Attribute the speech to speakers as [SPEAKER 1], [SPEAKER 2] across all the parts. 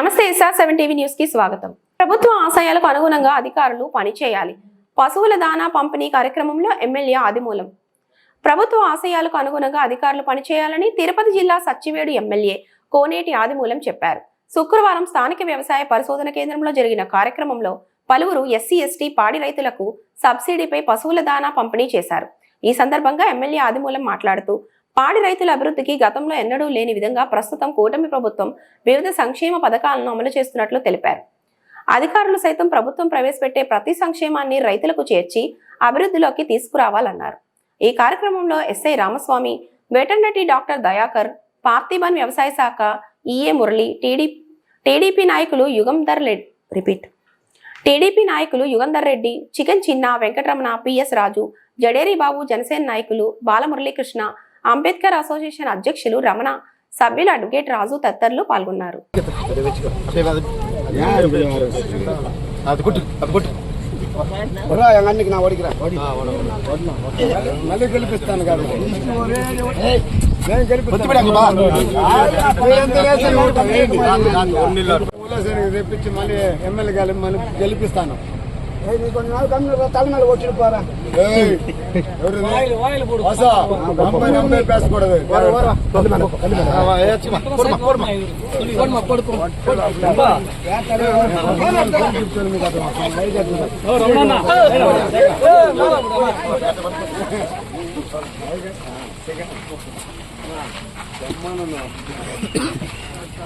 [SPEAKER 1] నమస్తే SR seven TV న్యూస్కి స్వాగతం. ప్రభుత్వ ఆశయాలకు అనుగుణంగా అధికారులు పనిచేయాలి. పశువుల దానా పంపిణీ కార్యక్రమంలో ఎమ్మెల్యే ఆదిమూలం. ప్రభుత్వ ఆశయాలకు అనుగుణంగా అధికారులు పనిచేయాలని తిరుపతి జిల్లా సచ్చివేడు ఎమ్మెల్యే కోనేటి ఆదిమూలం చెప్పారు. శుక్రవారం స్థానిక వ్యవసాయ పరిశోధన కేంద్రంలో జరిగిన కార్యక్రమంలో పలువురు ఎస్సీ ఎస్టీ పాడి రైతులకు సబ్సిడీపై పశువుల దానా పంపిణీ చేశారు. ఈ సందర్భంగా ఎమ్మెల్యే ఆదిమూలం మాట్లాడుతూ పాడి రైతుల అభివృద్ధికి గతంలో ఎన్నడూ లేని విధంగా ప్రస్తుతం కూటమి ప్రభుత్వం వివిధ సంక్షేమ పథకాలను అమలు చేస్తున్నట్లు తెలిపారు. అధికారులు సైతం ప్రభుత్వం ప్రవేశపెట్టే ప్రతి సంక్షేమాన్ని రైతులకు చేర్చి అభివృద్ధిలోకి తీసుకురావాలన్నారు. ఈ కార్యక్రమంలో SI Ramaswamy veterinary doctor Dayakar Parthiban వ్యవసాయ శాఖ ఈఏ మురళి టీడీ టీడీపీ నాయకులు యుగంధర్ రెడ్డి రిపీట్. టీడీపీ నాయకులు యుగంధర్ రెడ్డి చికెన్ చిన్న వెంకటరమణ పిఎస్ రాజు జడేరి బాబు జనసేన నాయకులు బాలమురళీకృష్ణ అంబేద్కర్ అసోసియేషన్ అధ్యక్షులు రమణ సభ్యులు అడ్వకేట్ రాజు తదితరులు పాల్గొన్నారు
[SPEAKER 2] తెప్పించి మళ్ళీ ఎమ్మెల్యే గారు మళ్ళీ గెలిపిస్తాను
[SPEAKER 3] நீ கொஞ்ச நாள்
[SPEAKER 4] கம்மியில் தலைமையில ஓட்டிட்டு
[SPEAKER 2] போறேன் பேசக்கூடாது.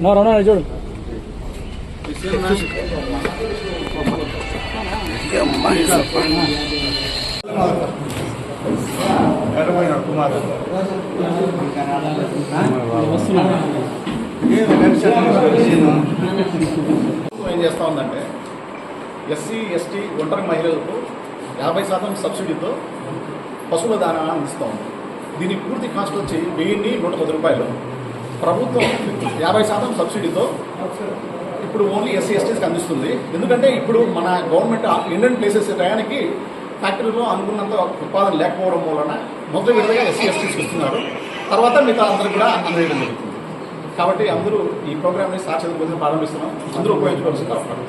[SPEAKER 4] రమణ రమణ చూడు
[SPEAKER 3] ఏం చేస్తా ఉందంటే ఎస్సీ ఎస్టీ ఒంటరి మహిళలకు యాభై శాతం సబ్సిడీతో పశువుల దానా అందిస్తూ ఉంది. దీని పూర్తి కాస్ట్ వచ్చి వెయ్యిన్ని నూట పది రూపాయలు. ప్రభుత్వం యాభై శాతం సబ్సిడీతో ఇప్పుడు ఓన్లీ ఎస్సీ ఎస్టీస్కి అందిస్తుంది. ఎందుకంటే ఇప్పుడు మన గవర్నమెంట్ ఇండియన్ ప్లేసెస్ టయానికి ఫ్యాక్టరీలో అనుకున్నంత ఉత్పాదన లేకపోవడం వలన మొదటి విడతగా ఎస్సీ ఎస్టీస్కి ఇస్తున్నారు. తర్వాత మిగతా అందరూ కూడా అందజేయడం జరుగుతుంది. కాబట్టి అందరూ ఈ ప్రోగ్రామ్ని సాక్షాత్ కోసం ప్రారంభిస్తున్నాం. అందరూ ఉపయోగించుకోవాల్సింది కోరుతున్నాం.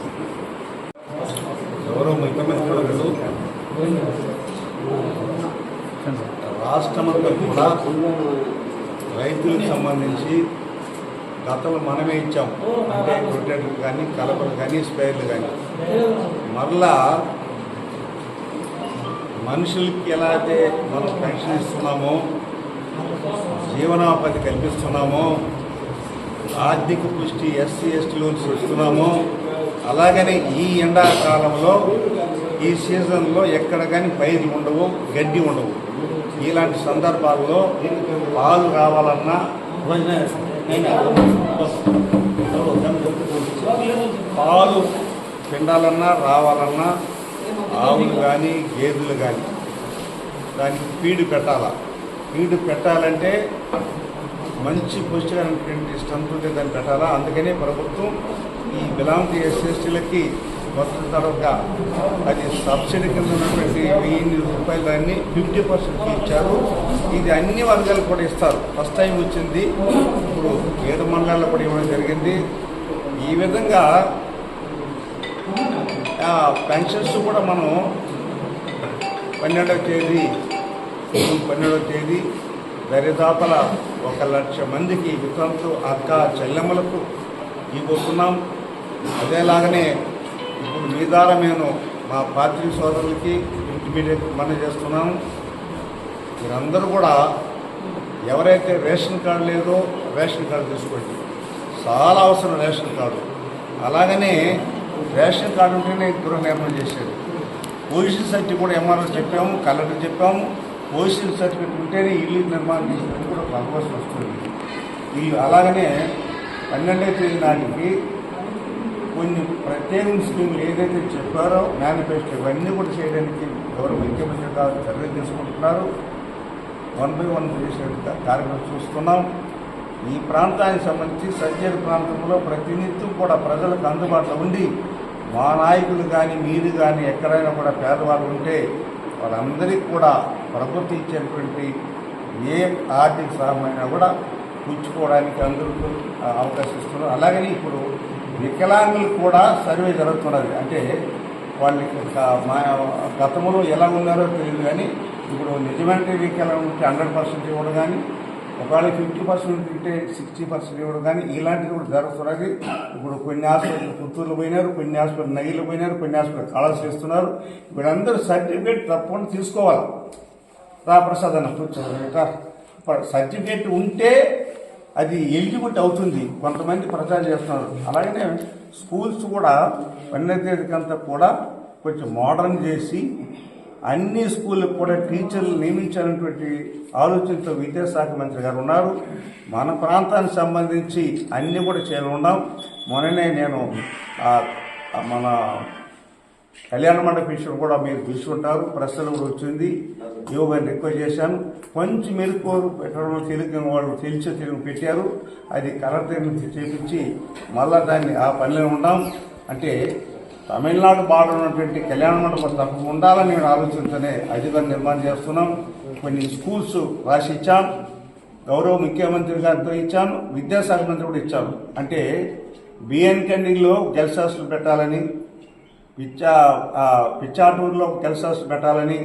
[SPEAKER 5] గౌరవ ముఖ్యమంత్రులు రాష్ట్రమంతా కూడా రైతులకు సంబంధించి గతంలో మనమే ఇచ్చాం. అంటే రొటేటర్లు కానీ కలపలు కానీ స్పేర్లు కానీ. మరలా మనుషులకి ఎలా అయితే మనం పెన్షన్ ఇస్తున్నామో జీవనోపాధి కల్పిస్తున్నామో ఆర్థిక పుష్టి ఎస్సీ ఎస్టీ లోన్స్ ఇస్తున్నామో అలాగనే ఈ ఎండాకాలంలో ఈ సీజన్లో ఎక్కడ కానీ పైర్లు ఉండవు గడ్డి ఉండవు. ఇలాంటి సందర్భాల్లో పాలు కావాలన్నా పాలు పిండాలన్నా రావాలన్నా ఆవులు కానీ గేదెలు కానీ దానికి ఫీడ్ పెట్టాలా? ఫీడ్ పెట్టాలంటే మంచి పుష్టికరమైనటువంటి స్ట్రెంత్ ఉంటే దాన్ని పెట్టాలా? అందుకనే ప్రభుత్వం ఈ బిలాంగ్ ఎస్ఎస్టీలకి కొత్త తర్వాత అది సబ్సిడీ కింద ఉన్నటువంటి వెయ్యి రూపాయలు దాన్ని ఫిఫ్టీ పర్సెంట్ ఇచ్చారు. ఇది అన్ని వర్గాలు కూడా ఇస్తారు. ఫస్ట్ టైం వచ్చింది. ఇప్పుడు ఏడు మండలాల్లో కూడా ఇవ్వడం జరిగింది. ఈ విధంగా ఆ, పెన్షన్స్ కూడా మనం పన్నెండవ తేదీ పన్నెండవ తేదీ దరిదాపల ఒక లక్ష మందికి వితంతు అక్క చెల్లెమ్మలకు ఇవ్వబోతున్నాం అదేలాగనే ఇప్పుడు మీ ద్వారా నేను మా పార్టీ సోదరులకి ఇంటిమీడియట్ మనం చేస్తున్నాం మీరందరూ కూడా ఎవరైతే రేషన్ కార్డు లేదో రేషన్ కార్డు తీసుకోండి. చాలా అవసరం రేషన్ కార్డు. అలాగనే రేషన్ కార్డు ఉంటేనే గృహ నిర్మాణం చేసేది. పొజిషన్ సర్టిఫికేట్ కూడా ఎంఆర్ఓ చెప్పాము కలెక్టర్ చెప్పాము. పొజిషన్ సర్టిఫికేట్ ఉంటేనే ఇల్లు నిర్మాణం చేసినట్టు కూడా అవకాశం వస్తుంది. ఈ అలాగనే పన్నెండవ తేదీ నాటికి కొన్ని ప్రత్యేక స్కీములు ఏదైతే చెప్పారో మేనిఫెస్టో ఇవన్నీ కూడా చేయడానికి ఎవరు ముఖ్యమంత్రి గారు చర్యలు తీసుకుంటున్నారు. వన్ బై వన్ చేసే కార్యక్రమం చూస్తున్నాం. ఈ ప్రాంతానికి సంబంధించి సజ్జల ప్రాంతంలో ప్రతినిత్యం కూడా ప్రజలకు అందుబాటులో ఉండి మా నాయకులు కానీ మీరు కానీ ఎక్కడైనా కూడా పేదవాళ్ళు ఉంటే వాళ్ళందరికీ కూడా ప్రభుత్వం ఇచ్చేటువంటి ఏ ఆర్థిక సహాయమైనా కూడా పుచ్చుకోవడానికి అందరూ అవకాశం ఇస్తున్నారు. అలాగని ఇప్పుడు వికలాంగులు కూడా సర్వే జరుగుతున్నది. అంటే వాళ్ళకి ఒక మా గతంలో ఎలా ఉన్నారో తెలియదు కానీ ఇప్పుడు నిజమైన వికలాంగులు ఉంటే హండ్రెడ్ పర్సెంట్ ఇవ్వడం కానీ ఒకవేళ ఫిఫ్టీ పర్సెంట్ ఉంటే సిక్స్టీ పర్సెంట్ ఇవ్వడం కానీ ఇలాంటివి కూడా జరుగుతున్నది. ఇప్పుడు కొన్ని హాస్పిటల్ పుత్తూరులో పోయినారు కొన్ని హాస్పిటల్ నగిలో పోయినారు కొన్ని హాస్పిటల్ కాళాస్ చేస్తున్నారు. వీళ్ళందరూ సర్టిఫికేట్ తప్పకుండా తీసుకోవాలి. రాప్రసాద్ అన్న కూర్చోండి సర్టిఫికేట్ ఉంటే అది ఎలిజిబిలిటీ అవుతుంది. కొంతమంది ప్రచారం చేస్తున్నారు. అలాగనే స్కూల్స్ కూడా పన్నెండు కూడా కొంచెం మోడర్న్ చేసి అన్ని స్కూళ్ళకు కూడా టీచర్లు నియమించాలనేటువంటి ఆలోచనతో విద్యాశాఖ మంత్రి గారు ఉన్నారు. మన ప్రాంతానికి సంబంధించి అన్నీ కూడా చేయాలి ఉన్నాం. మొన్ననే నేను మన కళ్యాణ మండప కూడా మీరు చూసుకుంటారు. ప్రశ్నలు కూడా వచ్చింది. యోగాని రిక్వెస్ట్ చేశాను. కొంచెం మెరుపు పెట్టడం తెలుగు వాళ్ళు తెలిసి తెలుగు పెట్టారు. అది కరెక్ట్ చేపించి మళ్ళా దాన్ని ఆ పనిలో ఉన్నాం అంటే తమిళనాడు బార్డర్ ఉన్నటువంటి కళ్యాణ మండపం తప్ప ఉండాలని నేను ఆలోచించనే అధికారులు నిర్మాణం చేస్తున్నాం. కొన్ని స్కూల్స్ రాసి ఇచ్చాం గౌరవ ముఖ్యమంత్రి గారితో ఇచ్చాను. విద్యాశాఖ మంత్రి కూడా ఇచ్చాను. అంటే బిఎన్ కండింగ్లో గెల్స్ హాస్టల్ పెట్టాలని పిచ్చా పిచ్చాటూరులో గెల్స్ హౌస్ పెట్టాలని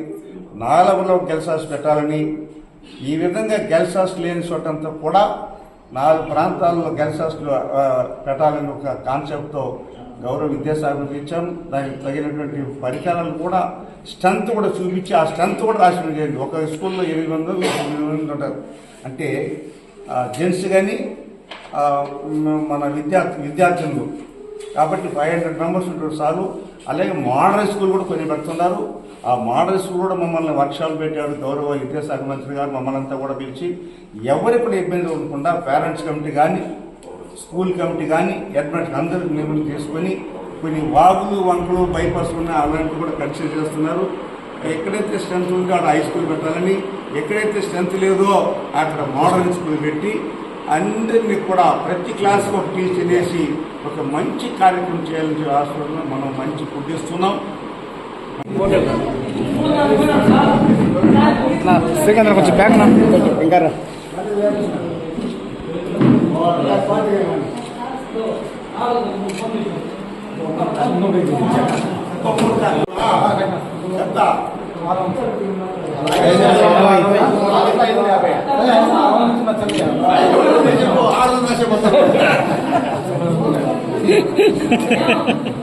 [SPEAKER 5] నాగలపులో గెల్స్ హౌస్ పెట్టాలని ఈ విధంగా గెల్స్ హౌస్ లేని చోటంతా కూడా నాలుగు ప్రాంతాల్లో గెల్స్ హౌస్లు పెట్టాలని ఒక కాన్సెప్ట్తో గౌరవ విద్యాశాఖకు ఇచ్చాం. దానికి తగినటువంటి పరికరాలు కూడా స్ట్రెంత్ కూడా చూపించి ఆ స్ట్రెంత్ కూడా రాసిన చేయండి. ఒక స్కూల్లో ఎనిమిది వందలు తొమ్మిది వందలు ఉంటారు. అంటే జెంట్స్ కానీ మన విద్యార్థి విద్యార్థులు కాబట్టి ఫైవ్ హండ్రెడ్ మెంబర్స్ ఉంటారు చాలు. అలాగే మోడల్ స్కూల్ కూడా కొన్ని పెడుతున్నారు. ఆ మోడల్ స్కూల్ కూడా మమ్మల్ని వర్క్షాప్ పెట్టాడు గౌరవ విద్యాశాఖ మంత్రి గారు మమ్మల్ని అంతా కూడా పిలిచి ఎవరికి కూడా ఇబ్బంది ఉండకుండా పేరెంట్స్ కమిటీ కానీ స్కూల్ కమిటీ కానీ అడ్మిట్ అందరూ నిర్ణయం తీసుకొని కొన్ని వాగులు వంకలు బైపాస్ ఉన్నాయి అలాంటివి కూడా కన్సిడర్ చేస్తున్నారు. ఎక్కడైతే స్ట్రెంత్ ఉందో అక్కడ హై స్కూల్ పెట్టాలని ఎక్కడైతే స్ట్రెంత్ లేదో అక్కడ మోడల్ స్కూల్ పెట్టి అందరినీ కూడా ప్రతి క్లాస్ ఒక టీచర్ వేసి ఒక మంచి కార్యక్రమం చేయాలని హాస్పిటల్లో మనం మంచి ఫుడ్ ఇస్తున్నాం.
[SPEAKER 4] శ్రీకాంత్ కొంచెం బ్యాక్
[SPEAKER 2] ఇంకా.
[SPEAKER 5] ఎంత ఆరు